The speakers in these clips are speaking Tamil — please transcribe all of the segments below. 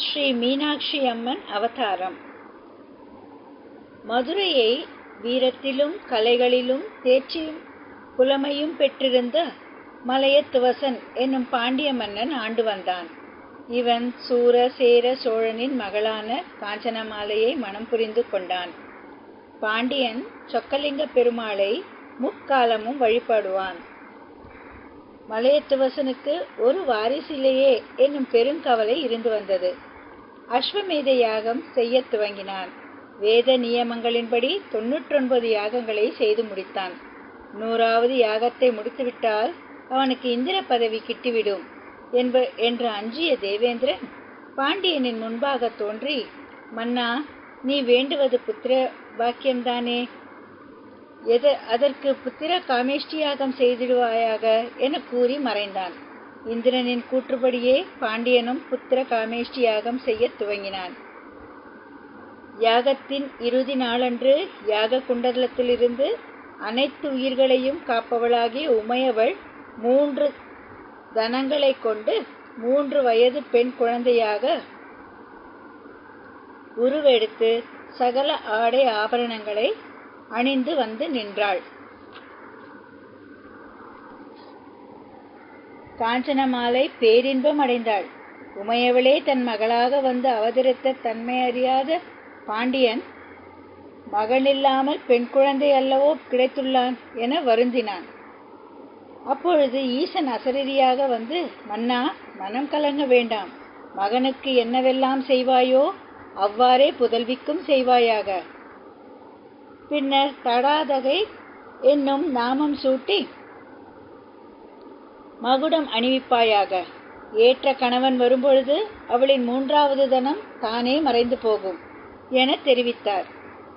ஸ்ரீ மீனாட்சி அம்மன் அவதாரம். மதுரையை வீரத்திலும் கலைகளிலும் தேர்ச்சியும் புலமையும் பெற்றிருந்த மலையத்துவசன் என்னும் பாண்டிய மன்னன் ஆண்டு வந்தான். இவன் சூர சேர சோழனின் மகளான காஞ்சனமாலையை மனம் புரிந்து கொண்டான். பாண்டியன் சொக்கலிங்க பெருமாளை முக்காலமும் வழிபடுவான். மலையத்துவசனுக்கு ஒரு வாரிசிலேயே என்னும் பெருங்கவலை இருந்து வந்தது. அஸ்வமேத யாகம் செய்ய துவங்கினான். வேத நியமங்களின்படி தொன்னூற்றொன்பது யாகங்களை செய்து முடித்தான். நூறாவது யாகத்தை முடித்துவிட்டால் அவனுக்கு இந்திர பதவி கிட்டிவிடும் என்ப என்று அஞ்சிய தேவேந்திரன் பாண்டியனின் முன்பாக தோன்றி மன்னா நீ வேண்டுவது புத்திர பாக்கியம்தானே எத அதற்கு புத்திர காமேஷ்டியாகம் செய்திடுவாயாக என கூறி மறைந்தான். இந்திரனின் கூற்றுப்படியே பாண்டியனும் புத்திர காமேஷ்டியாகம் செய்ய துவங்கினான். யாகத்தின் இறுதி நாளன்று யாக குண்டலத்திலிருந்து அனைத்து உயிர்களையும் காப்பவளாகிய உமையவள் மூன்று தனங்களை கொண்டு மூன்று வயது பெண் குழந்தையாக உருவெடுத்து சகல ஆடை ஆபரணங்களை அணிந்து வந்து நின்றாள். காஞ்சனமாலை பேரின்பம் அடைந்தாள். உமையவளே தன் மகளாக வந்து அவதரித்த தன்மை அறியாத பாண்டியன் மகனில்லாமல் பெண் குழந்தை அல்லவோ கிடைத்துள்ளான் என வருந்தினான். அப்பொழுது ஈசன் அசரீரியாக வந்து மன்னா மனம் கலங்க வேண்டாம். மகனுக்கு என்னவெல்லாம் செய்வாயோ அவ்வாறே புதல்விக்கும் செய்வாயாக. பின்னர் தடாதகை என்னும் நாமம் சூட்டி மகுடம் அணிவிப்பாயாக. ஏற்ற கணவன் வரும்பொழுது அவளின் மூன்றாவது தனம் தானே மறைந்து போகும் என தெரிவித்தார்.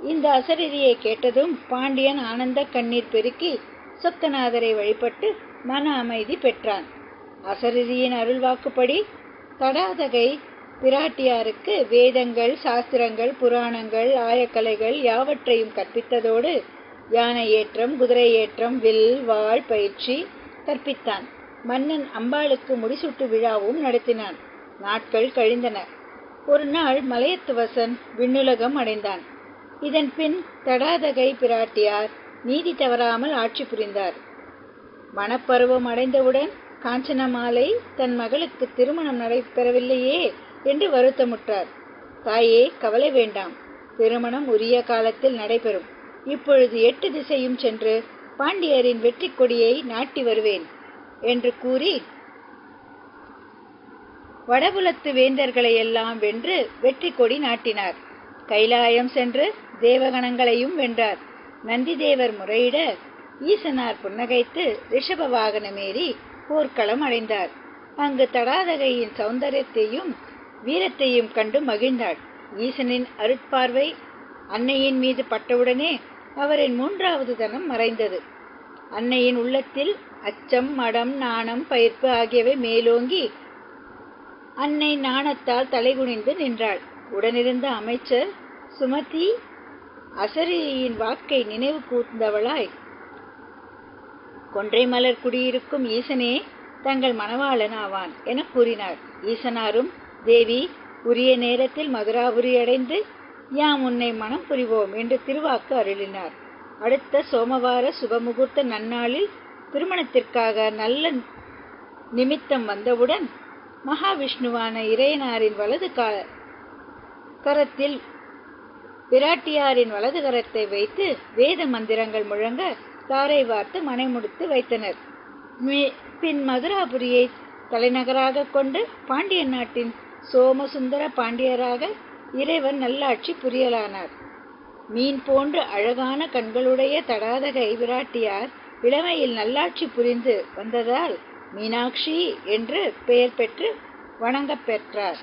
இந்த அசரீரியை கேட்டதும் பாண்டியன் ஆனந்த கண்ணீர் பெருக்கி சொக்கநாதரை வழிபட்டு மன அமைதி பெற்றான். அசரீரியின் அருள்வாக்குப்படி தடாதகை பிராட்டியாருக்கு வேதங்கள் சாஸ்திரங்கள் புராணங்கள் ஆயக்கலைகள் யாவற்றையும் கற்பித்ததோடு யானை ஏற்றம் குதிரை ஏற்றம் வில் வாழ் பயிற்சி கற்பித்தான். மன்னன் அம்பாளுக்கு முடிசூட்டு விழாவும் நடத்தினான். நாட்கள் கழிந்தன. ஒரு நாள் மலையத்துவசன் விண்ணுலகம் அடைந்தான். இதன் பின் தடாதகை பிராட்டியார் நீதி தவறாமல் ஆட்சி புரிந்தார். மணப்பருவம் அடைந்தவுடன் காஞ்சனமாலை தன் மகளுக்கு திருமணம் நடைபெறவில்லையே என்று வருத்தமுற்றார். தாயே கவலை வேண்டாம். திருமணம் உரிய காலத்தில் நடைபெறும். இப்பொழுது எட்டு திசையும் சென்று பாண்டியரின் வெற்றி கொடியை நாட்டி வருவேன் என்று கூறி வடபுலத்து வேந்தர்களை எல்லாம் வென்று வெற்றி கொடி நாட்டினார். கைலாயம் சென்று தேவகணங்களையும் வென்றார். நந்திதேவர் முறையிட ஈசனார் புன்னகைத்து ரிஷப வாகனமேறி போர்க்களம் அடைந்தார். அங்கு தடாதகையின் சௌந்தரியத்தையும் வீரத்தையும் கண்டு மகிழ்ந்தாள். ஈசனின் அருட்பார்வை அன்னையின் மீது பட்டவுடனே அவரின் மூன்றாவது தனம் மறைந்தது. அன்னையின் உள்ளத்தில் அச்சம் மடம் நாணம் பயிர்ப்பு ஆகியவை மேலோங்கி அன்னை நாணத்தால் தலைகுனிந்து நின்றாள். உடனிருந்த அமைச்சர் சுமதி அசரியின் வாக்கை நினைவு கூர்ந்தவளாய் கொன்றை மலர் குடியிருக்கும் ஈசனே தங்கள் மணவாளன் ஆவான் என கூறினார். ஈசனாரும் தேவி உரிய நேரத்தில் மதுராபுரி அடைந்து யாம் உன்னை மனம் புரிவோம் என்று திருவாக்கு அருளினார். அடுத்த சோமவார சுபமுகூர்த்த நன்னாளில் திருமணத்திற்காக நல்ல நிமித்தம் வந்தவுடன் மகாவிஷ்ணுவான இறையனாரின் வலது கா கரத்தில் பிராட்டியாரின் வலது கரத்தை வைத்து வேத மந்திரங்கள் முழங்க தாரை வார்த்து மனை முடித்து வைத்தனர். பின் மதுராபுரியை தலைநகராக கொண்டு பாண்டிய நாட்டின் சோமசுந்தர பாண்டியராக இறைவன் நல்லாட்சி புரியலானார். மீன் போன்று அழகான கண்களுடைய தடாதகை விராட்டியார் இளமையில் நல்லாட்சி புரிந்து வந்ததால் மீனாட்சி என்று பெயர் பெற்று வணங்கப் பெற்றார்.